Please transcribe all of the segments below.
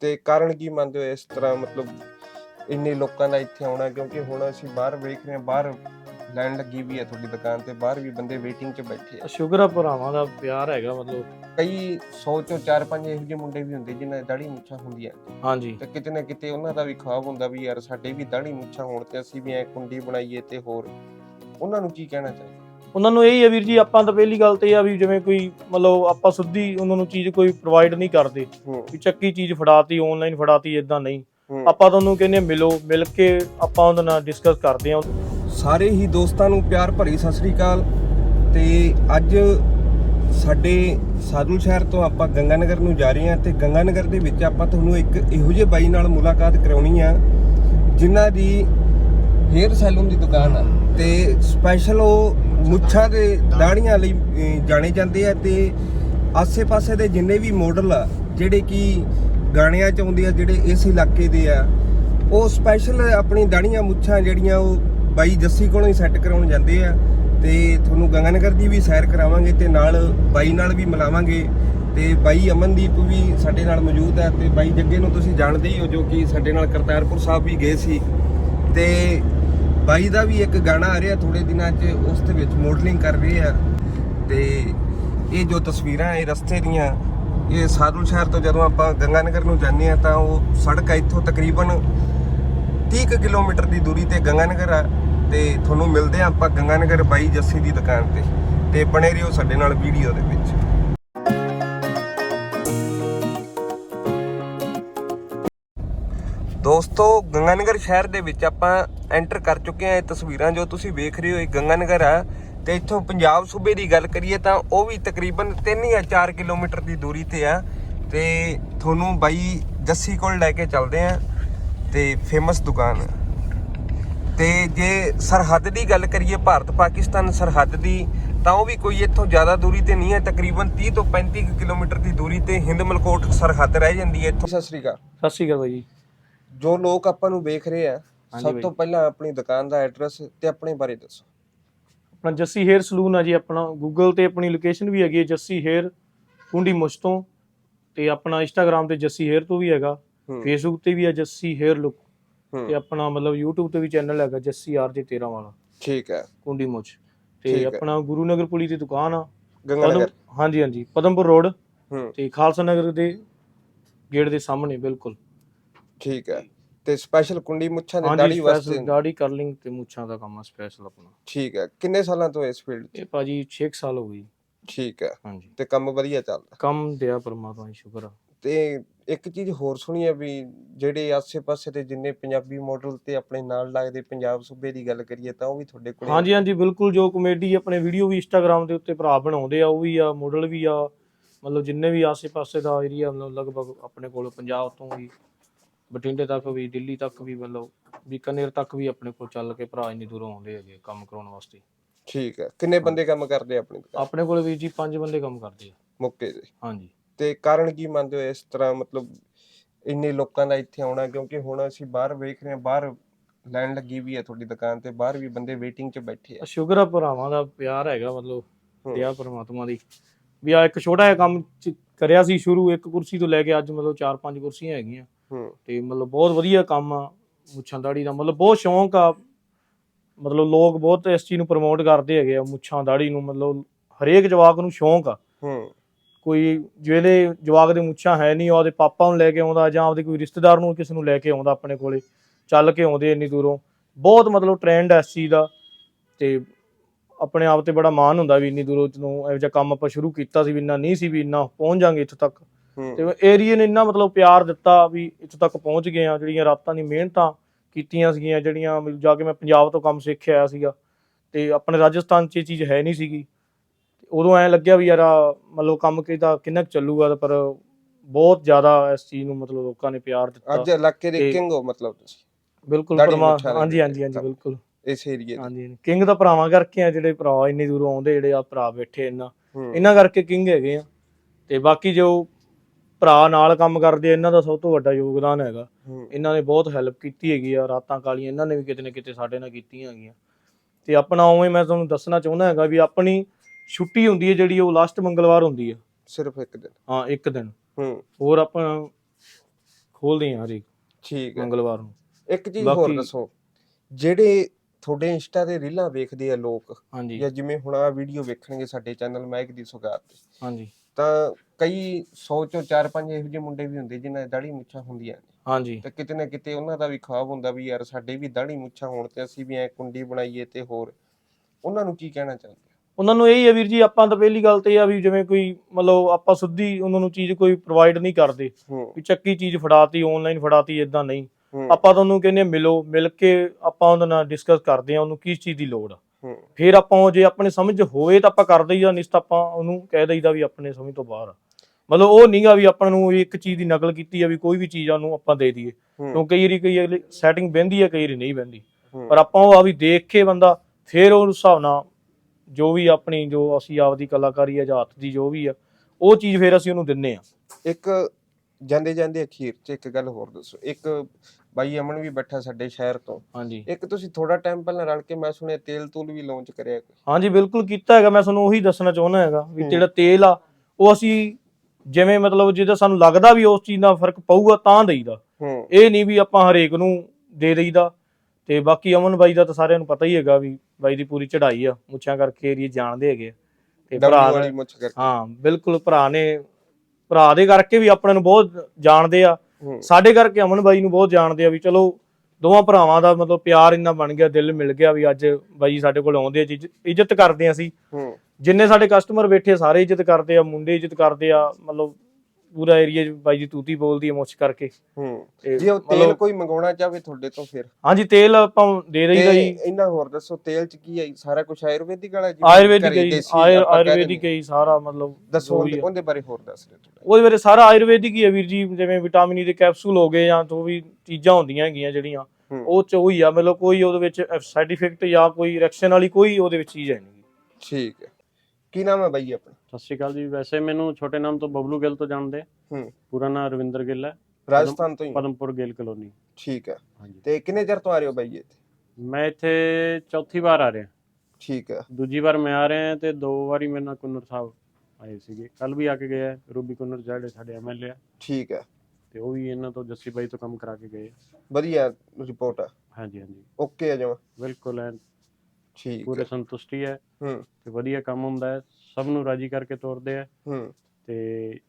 ਤੇ ਕਾਰਨ ਕੀ ਮੰਨਦੇ ਹੋ ਇਸ ਤਰ੍ਹਾਂ ਮਤਲਬ ਇੰਨੇ ਲੋਕਾਂ ਦਾ ਇੱਥੇ ਆਉਣਾ? ਕਿਉਂਕਿ ਹੁਣ ਅਸੀਂ ਬਾਹਰ ਵੇਖ ਰਹੇ ਹਾਂ ਬਾਹਰ ਲਾਈਨ ਲੱਗੀ ਵੀ ਹੈ ਤੁਹਾਡੀ ਦੁਕਾਨ ਤੇ ਬਾਹਰ ਵੀ ਬੰਦੇ ਵੇਟਿੰਗ 'ਚ ਬੈਠੇ ਆ। ਸ਼ੁਕਰ ਆ ਭਰਾਵਾਂ ਦਾ ਪਿਆਰ ਹੈਗਾ ਮਤਲਬ। ਕਈ 100 ਚੋਂ 4-5 ਇਹੋ ਜਿਹੇ ਮੁੰਡੇ ਵੀ ਹੁੰਦੇ ਜਿਨ੍ਹਾਂ ਦੀ ਦਾੜੀ ਮੁੱਛਾਂ ਹੁੰਦੀਆਂ। ਹਾਂਜੀ। ਤੇ ਕਿਤੇ ਨਾ ਕਿਤੇ ਉਹਨਾਂ ਦਾ ਵੀ ਖੁਆਬ ਹੁੰਦਾ ਵੀ ਯਾਰ ਸਾਡੇ ਵੀ ਦਾੜੀ ਮੁੱਛਾਂ ਹੋਣ ਤੇ ਅਸੀਂ ਵੀ ਐ ਕੁੰਡੀ ਬਣਾਈਏ ਤੇ ਹੋਰ। ਉਹਨਾਂ ਨੂੰ ਕੀ ਕਹਿਣਾ ਚਾਹੀਦਾ? ਉਹਨਾਂ ਨੂੰ ਇਹੀ ਹੈ ਵੀਰ ਜੀ ਆਪਾਂ ਤਾਂ ਪਹਿਲੀ ਗੱਲ ਤੇ ਇਹ ਆ ਵੀ ਜਿਵੇਂ ਕੋਈ ਮਤਲਬ ਆਪਾਂ ਸਿੱਧੀ ਉਹਨਾਂ ਨੂੰ ਚੀਜ਼ ਕੋਈ ਪ੍ਰੋਵਾਈਡ ਨਹੀਂ ਕਰਦੇ। ਹੂੰ। ਵੀ ਚੱਕੀ ਚੀਜ਼ ਫੜਾਤੀ ਆਨਲਾਈਨ ਫੜਾਤੀ ਇਦਾਂ ਨਹੀਂ। ਹੂੰ। ਆਪਾਂ ਤੁਹਾਨੂੰ ਕਹਿੰਦੇ ਹਾਂ ਮਿਲੋ ਮਿਲ ਕੇ ਆਪਾਂ ਉਹਨਾਂ ਨਾਲ ਡਿਸਕਸ ਕਰਦੇ ਹਾਂ। ਸਾਰੇ ਹੀ ਦੋਸਤਾਂ ਨੂੰ ਪਿਆਰ ਭਰੀ ਸਤਿ ਸ੍ਰੀ ਅਕਾਲ। ਤੇ ਅੱਜ ਸਾਡੇ ਸਾਧੂ ਸ਼ਹਿਰ ਤੋਂ ਆਪਾਂ ਗੰਗਾਨਗਰ ਨੂੰ ਜਾ ਰਹੇ ਹਾਂ ਤੇ ਗੰਗਾਨਗਰ ਦੇ ਵਿੱਚ ਆਪਾਂ ਤੁਹਾਨੂੰ ਇੱਕ ਇਹੋ ਜਿਹੇ ਬਾਈ ਨਾਲ ਮੁਲਾਕਾਤ ਕਰਾਉਣੀ ਆ ਜਿਨ੍ਹਾਂ ਦੀ ਹੇਅਰ ਸੈਲੂਨ ਦੀ ਦੁਕਾਨ ਆ ਤੇ ਸਪੈਸ਼ਲ ਉਹ ਮੁੱਛਾਂ ਦੇ ਦਾੜੀਆਂ ਲਈ ਅਹ, ਜਾਣੇ ਜਾਂਦੇ ਆ ਤੇ ਆਸੇ-ਪਾਸੇ ਦੇ ਜਿੰਨੇ ਵੀ ਮਾਡਲ ਆ ਜਿਹੜੇ ਕਿ ਗਾਣਿਆਂ ਚ ਆਉਂਦੇ ਆ ਜਿਹੜੇ ਇਸ ਇਲਾਕੇ ਦੇ ਆ ਉਹ ਸਪੈਸ਼ਲ ਆਪਣੀ ਦਾੜੀਆਂ ਮੁੱਛਾਂ ਜਿਹੜੀਆਂ ਉਹ ਬਾਈ ਜੱਸੀ ਕੋਲੋਂ ਹੀ ਸੈੱਟ ਕਰਾਉਣ ਜਾਂਦੇ ਆ ਤੇ ਤੁਹਾਨੂੰ ਗੰਗਾਨਗਰ ਦੀ ਵੀ ਸੈਰ ਕਰਾਵਾਂਗੇ ਤੇ ਨਾਲ ਬਾਈ ਨਾਲ ਵੀ ਮਿਲਾਵਾਂਗੇ ਤੇ ਬਾਈ ਅਮਨਦੀਪ ਵੀ ਸਾਡੇ ਨਾਲ ਮੌਜੂਦ ਹੈ ਤੇ ਬਾਈ ਜੱਗੇ ਨੂੰ ਤੁਸੀਂ ਜਾਣਦੇ ਹੀ ਹੋ ਜੋ ਕਿ ਸਾਡੇ ਨਾਲ ਕਰਤਾਰਪੁਰ ਸਾਹਿਬ ਵੀ ਗਏ ਸੀ ਤੇ ਬਾਈ ਦਾ ਵੀ ਇੱਕ ਗਾਣਾ ਆ ਰਿਹਾ ਥੋੜੇ ਦਿਨਾਂ 'ਚ, ਉਸ ਦੇ ਵਿੱਚ ਮੋਡਲਿੰਗ ਕਰ ਰਹੇ ਆ। ਤੇ ਇਹ ਜੋ ਤਸਵੀਰਾਂ, ਇਹ ਰਸਤੇ ਦੀਆਂ, ਇਹ ਸਾਧੂ ਸ਼ਹਿਰ ਤੋਂ ਜਦੋਂ ਆਪਾਂ ਗੰਗਾਨਗਰ ਨੂੰ ਜਾਂਦੇ ਆ ਤਾਂ ਉਹ ਸੜਕ ਆ, ਇੱਥੋਂ ਤਕਰੀਬਨ 30 ਕੁ ਕਿਲੋਮੀਟਰ ਦੀ ਦੂਰੀ ਤੇ ਗੰਗਾਨਗਰ ਆ। ਤੇ ਤੁਹਾਨੂੰ ਮਿਲਦੇ ਆ ਆਪਾਂ ਗੰਗਾਨਗਰ ਬਾਈ ਜੱਸੀ ਦੀ ਦੁਕਾਨ ਤੇ। ਤੇ ਬਣੇ ਰਹੋ ਸਾਡੇ ਨਾਲ ਵੀਡੀਓ ਦੇ ਵਿੱਚ। ਦੋਸਤੋ, ਗੰਗਾਨਗਰ ਸ਼ਹਿਰ ਦੇ ਵਿੱਚ ਆਪਾਂ ਐਂਟਰ ਕਰ ਚੁੱਕੇ ਹਾਂ ਇਹ ਤਸਵੀਰਾਂ ਜੋ ਤੁਸੀਂ ਵੇਖ ਰਹੇ ਹੋ, ਇਹ ਗੰਗਾਨਗਰ ਆ। ਤੇ ਇੱਥੋਂ ਪੰਜਾਬ ਸੂਬੇ ਦੀ ਗੱਲ ਕਰੀਏ ਤਾਂ ਉਹ ਵੀ ਤਕਰੀਬਨ 3 ਜਾਂ 4 ਕਿਲੋਮੀਟਰ ਦੀ ਦੂਰੀ ਤੇ ਆ। ਤੇ ਤੁਹਾਨੂੰ ਬਾਈ ਜੱਸੀ ਕੋਲ ਲੈ ਕੇ ਚੱਲਦੇ ਆ ਤੇ ਫੇਮਸ ਦੁਕਾਨ। ਆ ਤੇ ਜੇ ਸਰਹੱਦ ਦੀ ਗੱਲ ਕਰੀਏ, ਭਾਰਤ ਪਾਕਿਸਤਾਨ ਸਰਹੱਦ ਦੀ, ਤਾਂ ਉਹ ਵੀ ਕੋਈ ਇੱਥੋਂ ਜ਼ਿਆਦਾ ਦੂਰੀ ਤੇ ਨਹੀਂ ਹੈ। ਤਕਰੀਬਨ 30 ਤੋਂ 35 ਕੁ ਕਿਲੋਮੀਟਰ ਦੀ ਦੂਰੀ ਤੇ ਹਿੰਦ ਮਲਕੋਟ ਸਰਹੱਦ ਰਹਿ ਜਾਂਦੀ ਹੈ ਇੱਥੋਂ। ਸਤਿ ਸ੍ਰੀ ਅਕਾਲ। ਸਤਿ ਸ਼੍ਰੀ ਅਕਾਲ ਬਾਈ ਜੀ। ਜੋ ਲੋਕ ਆਪਾਂ ਨੂੰ ਵੇਖ ਰਹੇ ਆ ਸਭ। ਤੋਂ ਪਹਿਲਾਂ ਆਪਣੀ ਦੁਕਾਨ ਦਾ ਐਡਰੈਸ ਤੇ ਆਪਣੇ ਬਾਰੇ ਦੱਸੋ। ਆਪਣਾ ਜੱਸੀ ਹੇਅਰ ਸਲੂਨ ਆ ਜੀ ਆਪਣਾ ਗੂਗਲ ਤੇ ਆਪਣੀ ਲੋਕੇਸ਼ਨ ਵੀ ਹੈਗੀ ਹੈ ਜੱਸੀ ਹੇਅਰ ਕੁੰਡੀ ਮੁਸ਼ ਤੋਂ ਤੇ ਆਪਣਾ ਇੰਸਟਾਗ੍ਰam ਤੇ ਜੱਸੀ ਹੇਅਰ ਤੋਂ ਵੀ ਹੈਗਾ ਫੇਸਬੁੱਕ ਤੇ ਵੀ ਹੈ ਜੱਸੀ ਹੇਅਰ ਲੁੱਕ ਤੇ ਆਪਣਾ ਮਤਲਬ YouTube ਤੇ ਵੀ ਚੈਨਲ ਹੈਗਾ ਜੱਸੀ ਆਰਜੇ 13 ਵਾਲਾ। ਠੀਕ ਹੈ। ਕੁੰਡੀ ਠੀਕ ਤੇ। ਆਪਣਾ ਗੁਰੂ ਨਗਰ ਪੁਲੀ ਦੀ ਦੁਕਾਨ ਆ ਗੰਗਾਨਗਰ। ਹਾਂਜੀ ਹਾਂਜੀ ਪਦਮਪੁਰ ਰੋਡ ਤੇ ਖਾਲਸਾ ਨਗਰ ਦੇ ਗੇਟ ਦੇ ਸਾਹਮਣੇ ਬਿਲਕੁਲ। ਠੀਕ ਹੈ। ਤੇ ਸਪੈਸ਼ਲ ਕੁੰਡੀ ਮੁੱਛਾਂ ਦੇ ਦਾੜੀ ਵਾਸਤੇ ਦਾੜੀ ਕਰਲਿੰਗ ਤੇ ਮੁੱਛਾਂ ਦਾ ਕੰਮ ਆ ਸਪੈਸ਼ਲ ਆਪਣਾ। ਠੀਕ ਹੈ। ਕਿੰਨੇ ਸਾਲਾਂ ਤੋਂ ਇਸ ਫੀਲਡ ਇਹ ਭਾਜੀ 6 ਸਾਲ ਹੋ ਗਏ। ਠੀਕ ਹੈ। ਹਾਂਜੀ। ਤੇ ਕੰਮ ਵਧੀਆ ਚੱਲਦਾ? ਕੰਮ ਦਿਆ ਪਰਮਾਤਮਾ ਦੀ ਸ਼ੁਕਰ ਆ। ਤੇ ਇੱਕ ਚੀਜ਼ ਹੋਰ ਸੁਣੀ ਹੈ ਵੀ ਜਿਹੜੇ ਆਸੇ-ਪਾਸੇ ਦੇ ਜਿੰਨੇ ਪੰਜਾਬੀ ਮਾਡਲ ਤੇ ਆਪਣੇ ਨਾਲ ਲੱਗਦੇ ਪੰਜਾਬ ਸੂਬੇ ਦੀ ਗੱਲ ਕਰੀਏ ਤਾਂ ਉਹ ਵੀ ਤੁਹਾਡੇ ਕੋਲੇ ਹਾਂਜੀ ਹਾਂਜੀ ਬਿਲਕੁਲ ਜੋ ਕਮੇਡੀ ਆਪਣੇ ਵੀਡੀਓ ਵੀ ਇੰਸਟਾਗ੍ਰam ਦੇ ਉੱਤੇ ਭਰਾ ਬਣਾਉਂਦੇ ਆ ਉਹ ਵੀ ਆ ਮਾਡਲ ਵੀ ਆ। ਮਤਲਬ ਜਿੰਨੇ ਵੀ ਆਸੇ-ਪਾਸੇ ਦਾ ਏਰੀਆ ਮਤਲਬ ਲਗਭਗ ਆਪਣੇ ਕੋਲ ਪੰਜਾਬ ਤੋਂ ਵੀ ਬਠਿੰਡੇ ਤੱਕ ਵੀ ਦਿੱਲੀ ਤੱਕ ਵੀ ਮਤਲਬ ਬੀਕਾਨੇਰ ਤੱਕ ਵੀ ਆਪਣੇ ਕੋਲ ਚੱਲ ਕੇ ਭਰਾ ਇੰਨੀ ਦੂਰੋਂ ਆਉਂਦੇ ਹੈਗੇ ਕੰਮ ਕਰਾਉਣ ਵਾਸਤੇ। ਠੀਕ ਹੈ। ਕਿੰਨੇ ਬੰਦੇ ਕੰਮ ਕਰਦੇ ਆ ਆਪਣੀ ਦੁਕਾਨ? ਆਪਣੇ ਕੋਲ ਵੀ ਜੀ ਪੰਜ ਬੰਦੇ ਕੰਮ ਕਰਦੇ ਆ। ਮੁੱਕੇ ਦੇ। ਹਾਂਜੀ। ਤੇ ਕਾਰਨ ਕੀ ਮੰਨਦੇ ਹੋ ਇਸ ਤਰ੍ਹਾਂ ਮਤਲਬ ਇੰਨੇ ਲੋਕਾਂ ਦਾ ਇੱਥੇ ਆਉਣਾ? ਕਿਉਂਕਿ ਹੁਣ ਅਸੀਂ ਬਾਹਰ ਵੇਖ ਰਹੇ ਹਾਂ ਬਾਹਰ ਲਾਈਨ ਲੱਗੀ ਵੀ ਹੈ ਤੁਹਾਡੀ ਦੁਕਾਨ ਤੇ ਬਾਹਰ ਵੀ ਬੰਦੇ ਵੇਟਿੰਗ 'ਚ ਬੈਠੇ ਆ। ਸ਼ੁਕਰ ਆ ਭਰਾਵਾਂ ਦਾ ਪਿਆਰ ਹੈਗਾ ਮਤਲਬ। ਦਿਆ ਪਰਮਾਤਮਾ ਦੀ। ਵੀ ਆ ਇੱਕ ਛੋਟਾ ਜਿਹਾ ਕੰਮ ਚ- ਕਰਿਆ ਸੀ ਸ਼ੁਰੂ ਇੱਕ ਕੁਰਸੀ ਤੋਂ ਲੈ ਕੇ ਅੱਜ ਮਤਲਬ ਚਾਰ ਪੰਜ ਕੁਰਸੀਆਂ ਹੈਗੀਆਂ। ਹੂੰ। ਤੇ ਮਤਲਬ ਬਹੁਤ ਵਧੀਆ ਕੰਮ ਆ ਮੁੱਛਾਂ ਦਾੜੀ ਦਾ। ਮਤਲਬ ਬਹੁਤ ਸ਼ੌਂਕ ਆ। ਮਤਲਬ ਲੋਕ ਬਹੁਤ ਇਸ ਚੀਜ਼ ਨੂੰ ਪ੍ਰਮੋਟ ਕਰਦੇ ਹੈਗੇ ਆ ਮੁੱਛਾਂ ਦਾੜੀ ਨੂੰ। ਮਤਲਬ ਹਰੇਕ ਜਵਾਕ ਨੂੰ ਸ਼ੌਂਕ ਆ। ਹੂੰ। ਕੋਈ ਜਿਹੜੇ ਜਵਾਕ ਦੇ ਮੁੱਛਾਂ ਹੈ ਨਹੀਂ ਉਹਦੇ ਪਾਪਾ ਨੂੰ ਲੈ ਕੇ ਆਉਂਦਾ ਜਾਂ ਆਪਦੇ ਕੋਈ ਰਿਸ਼ਤੇਦਾਰ ਨੂੰ ਕਿਸੇ ਨੂੰ ਲੈ ਕੇ ਆਉਂਦਾ ਆਪਣੇ ਕੋਲੇ ਚੱਲ ਕੇ ਆਉਂਦੇ ਇੰਨੀ ਦੂਰੋਂ। ਬਹੁਤ ਮਤਲਬ ਟ੍ਰੈਂਡ ਹੈ ਇਸ ਚੀਜ਼ ਦਾ। ਤੇ ਆਪਣੇ ਆਪ ਤੇ ਬੜਾ ਮਾਣ ਹੁੰਦਾ ਵੀ ਇੰਨੀ ਦੂਰੋਂ ਜਦੋਂ ਇਹੋ ਜਿਹਾ ਕੰਮ ਆਪਾਂ ਸ਼ੁਰੂ ਕੀਤਾ ਸੀ ਵੀ ਇੰਨਾ ਨਹੀਂ ਸੀ ਵੀ ਇੰਨਾ ਪਹੁੰਚ ਜਾਾਂਗੇ ਇੱਥੋਂ ਤੱਕ। ਤੇ ਏਰੀਏ ਨੇ ਇੰਨਾ ਮਤਲਬ ਪਿਆਰ ਦਿੱਤਾ ਵੀ ਇੱਥੋਂ ਤੱਕ ਪਹੁੰਚ ਗਏ ਆ ਜਿਹੜੀਆਂ ਰਾਤਾਂ ਦੀ ਮਿਹਨਤਾਂ ਕੀਤੀਆਂ ਸੀਗੀਆਂ ਜਿਹੜੀਆਂ ਜਾ ਕੇ ਮੈਂ ਪੰਜਾਬ ਤੋਂ ਕੰਮ ਸਿੱਖ ਆਇਆ ਸੀਗਾ ਤੇ ਆਪਣੇ ਰਾਜਸਥਾਨ 'ਚ ਇਹ ਚੀਜ਼ ਹੈ ਨਹੀਂ ਸੀਗੀ। ਉਦੋਂ ਐ ਲੱਗਿਆ ਵੀ ਯਾਰ ਮਤਲਬ ਕੰਮ ਕਿਤਾ ਕਿੰਨਾ ਕੁ ਚੱਲੂਗਾ ਪਰ ਬਹੁਤ ਜ਼ਿਆਦਾ ਇਸ ਚੀਜ਼ ਨੂੰ ਮਤਲਬ ਲੋਕਾਂ ਨੇ ਪਿਆਰ ਦਿੱਤਾ। ਅੱਜ ਇਲਾਕੇ ਦੇ ਕਿੰਗ ਹੋ ਮਤਲਬ ਤੁਸੀਂ? ਬਿਲਕੁਲ ਹਾਂਜੀ ਹਾਂਜੀ ਹਾਂਜੀ। ਬਿਲਕੁਲ। ਇਸ ਏਰੀਏ ਦੇ। ਹਾਂਜੀ ਕਿੰਗ ਦਾ ਭਰਾਵਾਂ ਕਰਕੇ ਆ ਜਿਹੜੇ ਭਰਾ ਇੰਨੀ ਦੂਰੋਂ ਆਉਂਦੇ ਜਿਹੜੇ ਆ ਭਰਾ ਬੈਠੇ ਇੰਨਾ। ਇਹਨਾਂ ਕਰਕੇ ਕਿੰਗ ਹੈਗੇ ਆ। ਤੇ ਬਾਕੀ ਜੋ ਭਰਾ ਨਾਲ ਕੰਮ ਕਰਦੇ ਆ ਇਹਨਾਂ ਦਾ ਸਭ ਤੋਂ ਵੱਡਾ ਯੋਗਦਾਨ ਹੈਗਾ। ਹੂੰ। ਇਹਨਾਂ ਨੇ ਬਹੁਤ ਹੈਲਪ ਕੀਤੀ ਹੈਗੀ ਆ ਰਾਤਾਂ ਕਾਲੀਆਂ ਇਹਨਾਂ ਨੇ ਵੀ ਕਿਤੇ ਨਾ ਕਿਤੇ ਸਾਡੇ ਨਾਲ ਕੀਤੀਆਂ ਹੈਗੀਆਂ। ਤੇ ਆਪਣਾ ਉਵੇਂ ਮੈਂ ਤੁਹਾਨੂੰ ਦੱਸਣਾ ਚਾਹੁੰਦਾ ਹੈਗਾ ਵੀ ਆਪਣੀ ਛੁੱਟੀ ਹੁੰਦੀ ਹੈ ਜਿਹੜੀ ਉਹ ਲਾਸਟ ਮੰਗਲਵਾਰ ਹੁੰਦੀ ਹੈ ਸਿਰਫ ਇੱਕ ਦਿਨ। ਹਾਂ ਇੱਕ ਦਿਨ। ਹੂੰ। ਹੋਰ ਆਪਾਂ ਖੋਲਦੇ ਆ ਹਰੇਕ ਠੀਕ ਹੈ। ਮੰਗਲਵਾਰ ਨੂੰ। ਇੱਕ ਚੀਜ਼ ਹੋਰ ਬਾਕੀ- ਦੱਸੋ ਜਿਹੜੇ ਤੁਹਾਡੇ ਇੰਸਟਾ ਤੇ ਰੀਲਾਂ ਵੇਖਦੇ ਆ ਲੋਕ ਹਾਂਜੀ। ਜਾਂ ਜਿਵੇਂ ਹੁਣ ਆ ਵੀਡੀਓ ਵੇਖਣਗੇ ਸਾਡੇ ਚੈਨਲ ਮੈਕ ਦੀ ਸੁਗਾਤ ਤੇ ਹਾਂਜੀ। ਤਾਂ ਕਈ 100 ਚੋਂ 4-5 ਇਹੋ ਜਿਹੇ ਮੁੰਡੇ ਵੀ ਹੁੰਦੇ ਜਿਨ੍ਹਾਂ ਦੀ ਦਾੜੀ ਮੁੱਛਾਂ ਹੁੰਦੀਆਂ ਨੇ। ਹਾਂਜੀ। ਤੇ ਕਿਤੇ ਨਾ ਕਿਤੇ ਉਹਨਾਂ ਦਾ ਵੀ ਖਾਬ ਹੁੰਦਾ ਵੀ ਯਾਰ ਸਾਡੇ ਵੀ ਦਾੜੀ ਮੁੱਛਾਂ ਹੋਣ ਤੇ ਅਸੀਂ ਵੀ ਐ ਕੁੰਡੀ ਬਣਾਈਏ ਤੇ ਹੋਰ। ਉਹਨਾਂ ਨੂੰ ਕੀ ਕਹਿਣਾ ਚਾਹੁੰਦੇ ਉਹਨਾਂ ਨੂੰ ਇਹੀ ਹੈ ਵੀਰ ਜੀ ਆਪਾਂ ਤਾਂ ਪਹਿਲੀ ਗੱਲ ਤੇ ਇਹ ਆ ਵੀ ਜਿਵੇਂ ਕੋਈ ਮਤਲਬ ਆਪਾਂ ਸਿੱਧੀ ਉਹਨਾਂ ਨੂੰ ਚੀਜ਼ ਕੋਈ ਪ੍ਰੋਵਾਈਡ ਨਹੀਂ ਕਰਦੇ। ਵੀ ਚੱਕੀ ਚੀਜ਼ ਫੜਾਤੀ ਆਨਲਾਈਨ ਫੜਾਤੀ ਇਦਾਂ ਨਹੀਂ। ਆਪਾਂ ਤੁਹਾਨੂੰ ਕਹਿੰਦੇ ਮਿਲੋ ਮਿਲ ਕੇ ਆਪਾਂ ਉਹਨਾਂ ਨਾਲ ਡਿਸਕਸ ਕਰਦੇ ਆ ਉਹਨੂੰ ਕਿਸ ਚੀਜ਼ ਦੀ ਲੋੜ ਆ। ਫਿਰ ਆਪਾਂ ਉਹ ਜੇ ਆਪਣੇ ਸਮਝ ਹੋਵੇ ਤਾਂ ਆਪਾਂ ਕਰਦੇ ਹੀ ਆ ਨਹੀਂ ਤਾਂ ਆਪਾਂ ਉਹਨੂੰ ਕਹਿ ਦਈਦਾ ਵੀ ਆਪਣੇ ਸਮਝ ਤੋਂ ਬਾਹਰ ਆ। ਮਤਲਬ ਉਹ ਨਹੀਂਗਾ ਵੀ ਆਪਾਂ ਨੂੰ ਇੱਕ ਚੀਜ਼ ਦੀ ਨਕਲ ਕੀਤੀ ਆ ਵੀ ਕੋਈ ਵੀ ਚੀਜ਼ ਉਹਨੂੰ ਆਪਾਂ ਦੇ ਦਈਏ। ਕਿਉਂਕਿ ਕਈ ਵਾਰੀ ਕਈ ਸੈਟਿੰਗ ਬਹਿੰਦੀ ਆ ਕਈ ਵਾਰੀ ਨਹੀਂ ਬਹਿੰਦੀ। ਹੂੰ। ਪਰ ਆਪਾਂ ਉਹ ਆ ਵੀ ਦੇਖ ਕੇ ਬੰਦਾ ਫਿਰ ਉਸ ਹਿਸਾਬ ਨਾਲ ਜੋ ਵੀ ਆਪਣੀ ਜੋ ਅਸੀਂ ਆਪਦੀ ਕਲਾਕਾਰੀ ਆ ਜਾਂ ਹੱਥ ਦੀ ਜੋ ਵੀ ਆ ਉਹ ਚੀਜ਼ ਫਿਰ ਅਸੀਂ ਉਹਨੂੰ ਦਿੰਨੇ ਆ। ਇੱਕ ਜਾਂਦੇ ਜਾਂਦੇ ਅਖੀਰ 'ਚ ਇੱਕ ਗੱਲ ਹੋਰ ਦੱਸੋ। ਇੱਕ ਬਾਈ ਅਮਨ ਵੀ ਬੈਠਾ ਸਾਡੇ ਸ਼ਹਿਰ ਤੋਂ। ਹਾਂਜੀ। ਇੱਕ ਤੁਸੀਂ ਥੋੜਾ ਟਾਈਮ ਪਹਿਲਾਂ ਰਲ ਕੇ ਮੈਂ ਸੁਣਿਆ ਤੇਲ ਤੂਲ ਵੀ ਲਾਂਚ ਕਰਿਆ ਹਾਂਜੀ ਬਿਲਕੁਲ ਕੀਤਾ ਹੈਗਾ ਮੈਂ ਤੁਹਾਨੂੰ ਉਹੀ ਦੱਸਣਾ ਚਾਹੁੰਦਾ ਹੈਗਾ ਵੀ। ਜਿਹੜਾ ਤੇਲ ਆ ਉਹ ਅਸੀਂ ਜਿਵੇਂ ਮਤਲਬ ਜਿਹਦਾ ਸਾਨੂੰ ਲੱਗਦਾ ਵੀ ਉਸ ਚੀਜ਼ ਨਾਲ ਫ਼ਰਕ ਪਊਗਾ ਤਾਂ ਦੇਈਦਾ। ਇਹ ਨਹੀਂ ਵੀ ਆਪਾਂ ਹਰੇਕ ਨੂੰ ਦੇ ਦੇਈਦਾ। ਤੇ ਬਾਕੀ ਅਮਨ ਬਾਈ ਦਾ ਤਾਂ ਸਾਰਿਆਂ ਨੂੰ ਪਤਾ ਹੀ ਹੈਗਾ ਵੀ ਬਾਈ ਦੀ ਪੂਰੀ ਚੜ੍ਹਾਈ ਆ। ਮੁੱਛਾਂ ਕਰਕੇ ਏਰੀਏ ਜਾਣਦੇ ਹੈਗੇ। ਤੇ ਭਰਾ ਹਾਂ ਬਿਲਕੁਲ ਭਰਾ ਨੇ ਭਰਾ ਦੇ ਕਰਕੇ ਵੀ ਆਪਣੇ ਨੂੰ ਬਹੁਤ ਜਾਣਦੇ ਆ। ਸਾਡੇ ਕਰਕੇ ਅਮਨ ਬਾਈ ਨੂੰ ਬਹੁਤ ਜਾਣਦੇ ਆ ਵੀ ਚਲੋ ਦੋਵਾਂ ਭਰਾਵਾਂ ਦਾ ਮਤਲਬ ਪਿਆਰ ਇੰਨਾ ਬਣ ਗਿਆ ਦਿਲ ਮਿਲ ਗਿਆ ਵੀ ਅੱਜ ਬਾਈ ਸਾਡੇ ਕੋਲ ਆਉਂਦੇ ਆ ਜੀ, ਇੱਜ਼ਤ ਕਰਦੇ ਆ ਅਸੀਂ। ਜਿੰਨੇ ਸਾਡੇ ਕਸਟਮਰ ਬੈਠੇ ਸਾਰੇ ਇੱਜ਼ਤ ਕਰਦੇ ਆ ਮੁੰਡੇ ਇੱਜ਼ਤ ਕਰਦੇ ਆ ਮਤਲਬ ਪੂਰਾ ਏਰੀਆ ਬਾਈ ਜੀ ਤੂਤੀ ਬੋਲਦੀ ਆ ਮੁੱਛ ਕਰਕੇ। ਹੂੰ। ਤੇ ਜੇ ਉਹ ਤੇਲ ਮਤਲਬ- ਕੋਈ ਮੰਗਾਉਣਾ ਚਾਹਵੇ ਤੁਹਾਡੇ ਤੋਂ ਫਿਰ। ਹਾਂਜੀ ਤੇਲ ਆਪਾਂ ਦੇ ਦਈਦਾ ਤੇ ਜੀ। ਇੰਨਾ ਹੋਰ ਦੱਸੋ ਤੇਲ 'ਚ ਕੀ ਹੈ ਸਾਰਾ ਕੁਝ ਆਯੁਰਵੈਦਿਕ ਵਾਲਾ ਜੀ? ਆਯੁਰਵੈਦਿਕ ਹੈ ਜੀ, ਆਯੁਰ- ਆਯੁਰਵੈਦਿਕ ਹੈ ਜੀ ਸਾਰਾ ਮਤਲਬ ਦੱਸੋ ਜੋ ਵੀ ਉਹਦੇ ਬਾਰੇ ਹੋਰ ਦੱਸ ਦਿਓ ਥੋੜਾ ਉਹਦੇ ਬਾਰੇ ਸਾਰਾ ਆਯੁਰਵੈਦਿਕ ਹੀ ਹੈ ਵੀਰ ਜੀ ਜਿਵੇਂ ਵਿਟਾਮਿਨ ਈ ਦੇ ਕੈਪਸੂਲ ਹੋ ਗਏ ਜਾਂ ਜੋ ਵੀ ਚੀਜ਼ਾਂ ਹੁੰਦੀਆਂ ਹੈਗੀਆਂ ਜਿਹੜੀਆਂ ਹੂੰ। ਉਹ ਚ ਉਹੀ ਆ। ਮਤਲਬ ਕੋਈ ਉਹਦੇ ਵਿੱਚ ਸਾਈਡ ਇਫੈਕਟ ਜਾਂ ਕੋਈ ਰਿਐਕਸ਼ਨ ਵਾਲੀ ਕੋਈ ਉਹਦੇ ਵਿੱਚ ਚੀਜ਼ ਹੈ ਨਹੀਂ। ਠੀਕ ਹੈ। ਕੀ ਨਾਮ ਹੈ ਬਾਈ ਆਪਣਾ? ਸਤਿ ਸ਼੍ਰੀ ਅਕਾਲ ਜੀ। ਵੈਸੇ ਮੈਨੂੰ ਛੋਟੇ ਨਾਮ ਤੋਂ ਬਬਲੂ ਗਿੱਲ ਤੋਂ ਜਾਣਦੇ। ਹੂੰ। ਪੂਰਾ ਨਾਮ ਰਵਿੰਦਰ ਗਿੱਲ ਹੈ। ਰਾਜਸਥਾਨ ਤੋਂ ਹੀ। ਪਦਮਪੁਰ ਗਿੱਲ ਕਲੋਨੀ। ਠੀਕ ਹੈ। ਹਾਂਜੀ। ਤੇ ਕਿੰਨੇ ਚਿਰ ਤੋਂ ਆ ਰਹੇ ਹੋ ਬਾਈ ਇੱਥੇ? ਮੈਂ ਇੱਥੇ ਚੌਥੀ ਵਾਰ ਆ ਰਿਹਾ। ਠੀਕ ਹੈ। ਦੂਜੀ ਵਾਰ ਮੈਂ ਆ ਰਿਹਾ ਤੇ ਦੋ ਵਾਰੀ ਮੇਰੇ ਨਾਲ ਕੁੰਨਰ ਸਾਹਿਬ ਆਏ ਸੀਗੇ। ਕੱਲ ਵੀ ਆ ਕੇ ਗਏ ਆ, ਰੂਬੀ ਕੁੰਨਰ ਜਿਹੜੇ ਸਾਡੇ ਐਮਐਲਏ ਆ। ਠੀਕ ਹੈ। ਤੇ ਉਹ ਵੀ ਇਹਨਾਂ ਤੋਂ ਜੱਸੀ ਬਾਈ ਤੋਂ ਕੰਮ ਕਰਾ ਕੇ ਗਏ ਆ। ਵਧੀਆ ਰਿਪੋਰਟ ਹੈ। ਹਾਂਜੀ ਹਾਂਜੀ। ਓਕੇ ਆ ਜਾਵਾਂ ਬਿਲਕੁਲ ਐਨ ਠੀਕ ਪੂਰੇ ਸੰਤੁਸ਼ਟੀ ਹੈ ਹੂੰ। ਤੇ ਵਧੀਆ ਕੰਮ ਹੁੰਦਾ ਹੈ ਸਭ ਨੂੰ ਰਾਜੀ ਕਰਕੇ ਤੋਰਦੇ ਆ ਹੂੰ। ਤੇ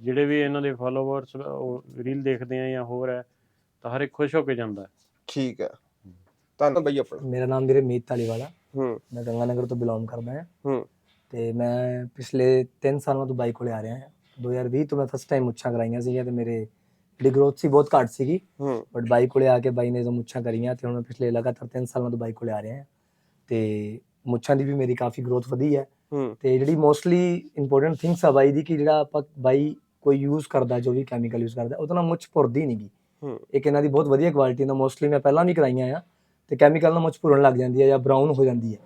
ਜਿਹੜੇ ਵੀ ਇਹਨਾਂ ਦੇ ਫਾਲੋਵਰਸ ਉਹ ਰੀਲ ਦੇਖਦੇ ਆ ਜਾਂ ਹੋਰ ਹੈ ਤਾਂ ਹਰ ਇੱਕ ਖੁਸ਼ ਹੋ ਕੇ ਜਾਂਦਾ ਹੈ। ਠੀਕ ਹੈ। ਧੰਨਵਾਦ ਬਾਈ ਆਪਣਾ। ਮੇਰਾ ਨਾਮ ਵੀਰੇ ਮੀਤ ਧਾਲੀਵਾਲਾ ਹੂੰ। ਮੈਂ ਗੰਗਾਨਗਰ ਤੋਂ ਬਿਲੋਂਗ ਕਰਦਾ ਹਾਂ। ਹੂੰ। ਤੇ ਮੈਂ ਪਿਛਲੇ 3 ਸਾਲਾਂ ਤੋਂ ਬਾਈਕ ਕੋਲੇ ਆ ਰਿਹਾ ਹਾਂ। 2020 ਤੋਂ ਮੈਂ ਫਸਟ ਟਾਈਮ ਮੁੱਛਾਂ ਕਰਾਈਆਂ ਸੀਗੀਆਂ ਤੇ ਮੇਰੇ ਜਿਹੜੀ ਗਰੋਥ ਸੀ ਬਹੁਤ ਘੱਟ ਸੀਗੀ। ਹੂੰ। ਬਟ ਬਾਈਕ ਕੋਲੇ ਆ ਕੇ ਬਾਈ ਨੇ ਜੋ ਮੁੱਛਾਂ ਕਰੀਆਂ ਤੇ ਹੁਣ ਪਿਛਲੇ ਲਗਾਤਾਰ 3 ਸਾਲਾਂ ਤੋਂ ਬਾਈਕ ਕੋਲੇ ਆ ਰਿਹਾ ਹਾਂ। ਤੇ ਮੁੱਛਾਂ ਦੀ ਵੀ ਮੇਰੀ ਕਾਫੀ ਗਰੋਥ ਵਧੀ ਹੈ। ਹੂੰ। ਤੇ ਜਿਹੜੀ ਮੋਸਟਲੀ ਇੰਪੋਰਟੈਂਟ ਥਿੰਗਸ ਆ ਬਾਈ ਦੀ ਕਿ ਜਿਹੜਾ ਆਪਾਂ ਬਾਈ ਕੋਈ ਯੂਜ਼ ਕਰਦਾ ਜੋ ਵੀ ਕੈਮੀਕਲ ਯੂਜ਼ ਕਰਦਾ ਉਹਦੇ ਨਾਲ ਮੁੱਛ ਭੁਰਦੀ ਨਹੀਂਗੀ ਹੂੰ। ਇੱਕ ਇਹਨਾਂ ਦੀ ਬਹੁਤ ਵਧੀਆ ਕੁਆਲਿਟੀ ਦਾ ਮੋਸਟਲੀ ਮੈਂ ਪਹਿਲਾਂ ਵੀ ਕਰਾਈਆਂ ਆ ਤੇ ਕੈਮੀਕਲ ਨਾਲ ਮੁੱਛ ਭੁਰਨ ਲੱਗ ਜਾਂਦੀ ਹੈ ਜਾਂ ਬਰਾਊਨ ਹੋ ਜਾਂਦੀ ਹੈ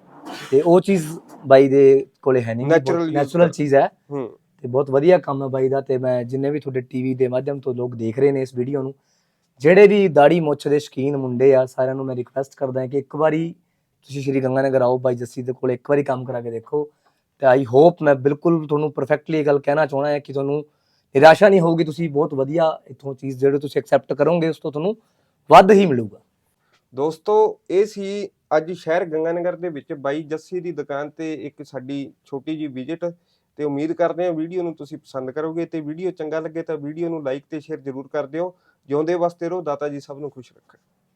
ਤੇ ਉਹ ਚੀਜ਼ ਬਾਈ ਦੇ ਕੋਲੇ ਹੈ ਨਹੀਂ ਨੈਚੁਰਲ ਚੀਜ਼ ਹੈ। ਹੂੰ। ਤੇ ਬਹੁਤ ਵਧੀਆ ਕੰਮ ਹੈ ਬਾਈ ਦਾ ਤੇ ਮੈਂ ਜਿੰਨੇ ਵੀ ਤੁਹਾਡੇ ਟੀਵੀ ਦੇ ਮਾਧਿਅਮ ਤੋਂ ਲੋਕ ਦੇਖ ਰਹੇ ਨੇ ਇਸ ਵੀਡੀਓ ਨੂੰ ਜਿਹੜੇ ਵੀ ਦਾੜੀ ਮੁੱਛ ਦੇ ਸ਼ਕੀਨ ਮੁੰਡੇ ਆ ਸਾਰਿਆਂ ਨੂੰ ਮੈਂ ਰਿਕਵੈਸਟ ਕਰਦਾ ਹਾਂ ਕਿ ਇੱਕ ਵਾਰੀ ਤੁਸੀਂ ਸ਼੍ਰੀ ਗੰਗਾਨਗਰ ਆਓ ਬਾਈ ਜੱਸੀ ਦੇ ਕੋਲ, ਇੱਕ ਵਾਰੀ ਕੰਮ ਕਰਾ ਕੇ ਦੇਖੋ। ਤੇ ਆਈ ਹੋਪ ਮੈਂ ਬਿਲਕੁਲ ਤੁਹਾਨੂੰ ਪਰਫੈਕਟਲੀ ਇਹ ਗੱਲ ਕਹਿਣਾ ਚਾਹੁੰਦਾ ਹਾਂ ਕਿ ਤੁਹਾਨੂੰ ਨਿਰਾਸ਼ਾ ਨਹੀਂ ਹੋਊਗੀ, ਤੁਸੀਂ ਬਹੁਤ ਵਧੀਆ ਇੱਥੋਂ ਚੀਜ਼ ਜਿਹੜੇ ਤੁਸੀਂ ਐਕਸੈਪਟ ਕਰੋਗੇ, ਉਸ ਤੋਂ ਤੁਹਾਨੂੰ ਵੱਧ ਹੀ ਮਿਲੂਗਾ। ਦੋਸਤੋ, ਇਹ ਸੀ ਅੱਜ ਸ਼ਹਿਰ ਗੰਗਾਨਗਰ ਦੇ ਵਿੱਚ ਬਾਈ ਜੱਸੀ ਦੀ ਦੁਕਾਨ ਤੇ ਇੱਕ ਸਾਡੀ ਛੋਟੀ ਜੀ ਵਿਜ਼ਿਟ ਤੇ ਉਮੀਦ ਕਰਦੇ ਹਾਂ ਵੀਡੀਓ ਨੂੰ ਤੁਸੀਂ ਪਸੰਦ ਕਰੋਗੇ ਤੇ ਵੀਡੀਓ ਚੰਗਾ ਲੱਗੇ ਤਾਂ ਵੀਡੀਓ ਨੂੰ ਲਾਈਕ ਤੇ ਸ਼ੇਅਰ ਜ਼ਰੂਰ ਕਰ ਦਿਓ। ਜਿਉਂਦੇ ਵਾਸਤੇ ਰਹੋ, ਦਾਤਾ ਜੀ ਸਭ ਨੂੰ ਖੁਸ਼ ਰੱਖਣ।